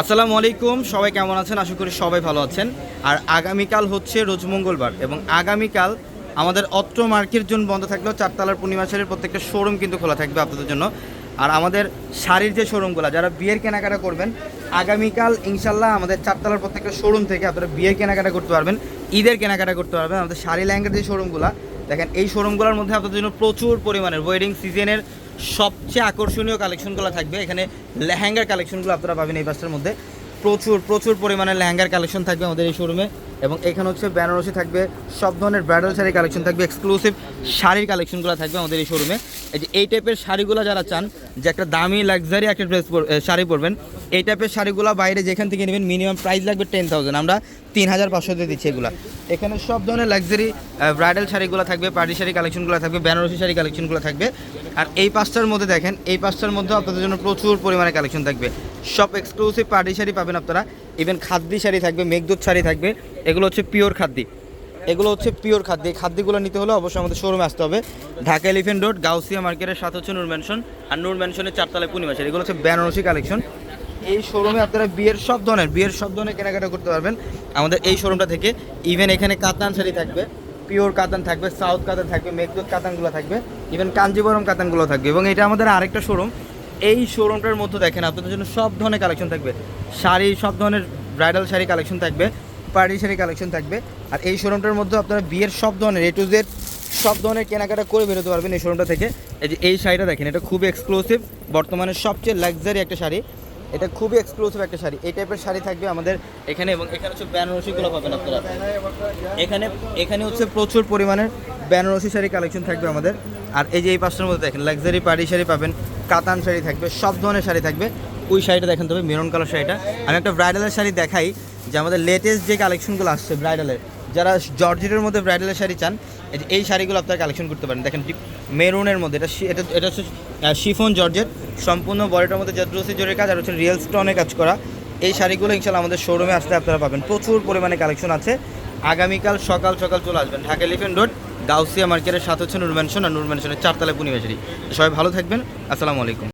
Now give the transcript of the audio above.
আসসালামু আলাইকুম, সবাই কেমন আছেন? আশা করি সবাই ভালো আছেন। আর আগামীকাল হচ্ছে রোজ মঙ্গলবার এবং আগামীকাল আমাদের অত্র মার্কের জন্য বন্ধ থাকলেও চারতলার পূর্ণিমা শাড়ির প্রত্যেকটা শোরুম কিন্তু খোলা থাকবে আপনাদের জন্য। আর আমাদের শাড়ির যে শোরুমগুলো যারা বিয়ের কেনাকাটা করবেন, আগামীকাল ইনশাল্লাহ আমাদের চারতলার প্রত্যেকটা শোরুম থেকে আপনারা বিয়ের কেনাকাটা করতে পারবেন, ঈদের কেনাকাটা করতে পারবেন। আমাদের শাড়ি ল্যাঙ্গের যে শোরুমগুলো দেখেন এই শোরুমগুলোর মধ্যে আপনাদের জন্য প্রচুর পরিমাণের ওয়েডিং সিজনের সবচেয়ে আকর্ষণীয় কালেকশনগুলো থাকবে। এখানে লেহেঙ্গার কালেকশনগুলো আপনারা পাবেন এই বাসটার মধ্যে। প্রচুর প্রচুর পরিমাণে লেহেঙ্গার কালেকশন থাকবে আমাদের এই শোরুমে এবং এখানে হচ্ছে বেনারসি থাকবে, সব ধরনের ব্রাইডাল শাড়ির কালেকশন থাকবে এক্সক্লুসিভ শাড়ির কালেকশনগুলো থাকবে আমাদের এই শোরুমে এই যে এই টাইপের শাড়িগুলো যারা চান, যে একটা দামি লাক্সারি একটা ড্রেস শাড়ি পরবেন, এই টাইপের শাড়িগুলো বাইরে যেখান থেকে নেবেন মিনিমাম প্রাইস লাগবে টেন থাউজেন্ড আমরা তিন হাজার পাঁচশোতে দিচ্ছি এগুলো। এখানে সব ধরনের লাক্সারি ব্রাইডাল শাড়িগুলো থাকবে পার্টি শাড়ি কালেকশনগুলো থাকবে, বেনারসি শাড়ি কালেকশনগুলো থাকবে। আর এই পাঁচটার মধ্যে দেখেন, এই পাঁচটার মধ্যে আপনাদের জন্য প্রচুর পরিমাণে কালেকশন থাকবে। সব এক্সক্লুসিভ পার্টি শাড়ি পাবেন আপনারা। ইভেন খাদ্যি শাড়ি থাকবে, মেঘদূত শাড়ি থাকবে। এগুলো হচ্ছে পিওর খাদ্যি। এগুলো হচ্ছে পিওর খাদ্য। খাদ্যগুলো নিতে হলে অবশ্যই আমাদের শোরুমে আসতে হবে। ঢাকা এলিফেন্ট রোড গাউসিয়া মার্কেটের সাথে হচ্ছে নূর ম্যানশন আর নূর ম্যানশনের চারতলায় শাড়ি এগুলো হচ্ছে বেনারসি কালেকশন এই শোরুমে আপনারা বিয়ের সব ধরনের, বিয়ের সব ধরনের কেনাকাটা করতে পারবেন। আমাদের এই শোরুমটা থেকে ইভেন এখানে কাতান শাড়ি থাকবে। পিওর কাতান থাকবে, সাউথ কাতান থাকবে, মেঘদূত কাতানগুলো থাকবে ইভেন কাঞ্জিবরম কাতানগুলো থাকবে। এবং এটা আমাদের আরেকটা শোরুম এই শোরুমটার মধ্যে দেখেন, আপনাদের জন্য সব ধরনের কালেকশন থাকবে। শাড়ি, সব ধরনের ব্রাইডাল শাড়ি কালেকশন থাকবে পার্টি শাড়ি কালেকশন থাকবে। আর এই শোরুমটার মধ্যে আপনারা বিয়ের সব ধরনের এ টু জেড সব ধরনের কেনাকাটা করে বেরোতে পারবেন এই শোরুমটা থেকে। এই যে এই শাড়িটা দেখেন, এটা খুব এক্সক্লুসিভ বর্তমানে সবচেয়ে লাক্সারি একটা শাড়ি। এটা খুবই এক্সক্লুসিভ একটা শাড়ি। এই টাইপের শাড়ি থাকবে আমাদের এখানে এবং এখানে হচ্ছে বেনারসিগুলো পাবেন আপনারা। এখানে এখানে হচ্ছে প্রচুর পরিমাণের বেনারসি শাড়ি কালেকশন থাকবে আমাদের। আর এই যে এই পাঁচটার মধ্যে দেখেন লাক্সারি পাড়ি শাড়ি পাবেন, কাতান শাড়ি থাকবে, সব ধরনের শাড়ি থাকবে। ওই শাড়িটা দেখেন তবে মেরুন কালার শাড়িটা। আমি একটা ব্রাইডালের শাড়ি দেখাই, যে আমাদের লেটেস্ট যে কালেকশনগুলো আসছে ব্রাইডালের যারা জর্জেটের মধ্যে ব্রাইডালের শাড়ি চান, এই শাড়িগুলো আপনারা কালেকশন করতে পারেন। দেখেন মেরুনের মধ্যে, এটা এটা এটা হচ্ছে শিফন জর্জেট। সম্পূর্ণ বডিটার মধ্যে জাদ্রসি জোরের কাজ, আর হচ্ছে রিয়েল স্টোনের কাজ করা। এই শাড়িগুলো ইনশাল্লাহ আমাদের শোরুমে আসলে আপনারা পাবেন। প্রচুর পরিমাণে কালেকশন আছে। আগামীকাল সকাল সকাল চলে আসবেন ঢাকা এলিফেন্ট রোড গাউসিয়া মার্কেটের সাথে হচ্ছে নূর ম্যানশন আর নূর ম্যানশনের চারতলা পূর্ণিমা শাড়ি। সবাই ভালো থাকবেন। আসসালামু আলাইকুম।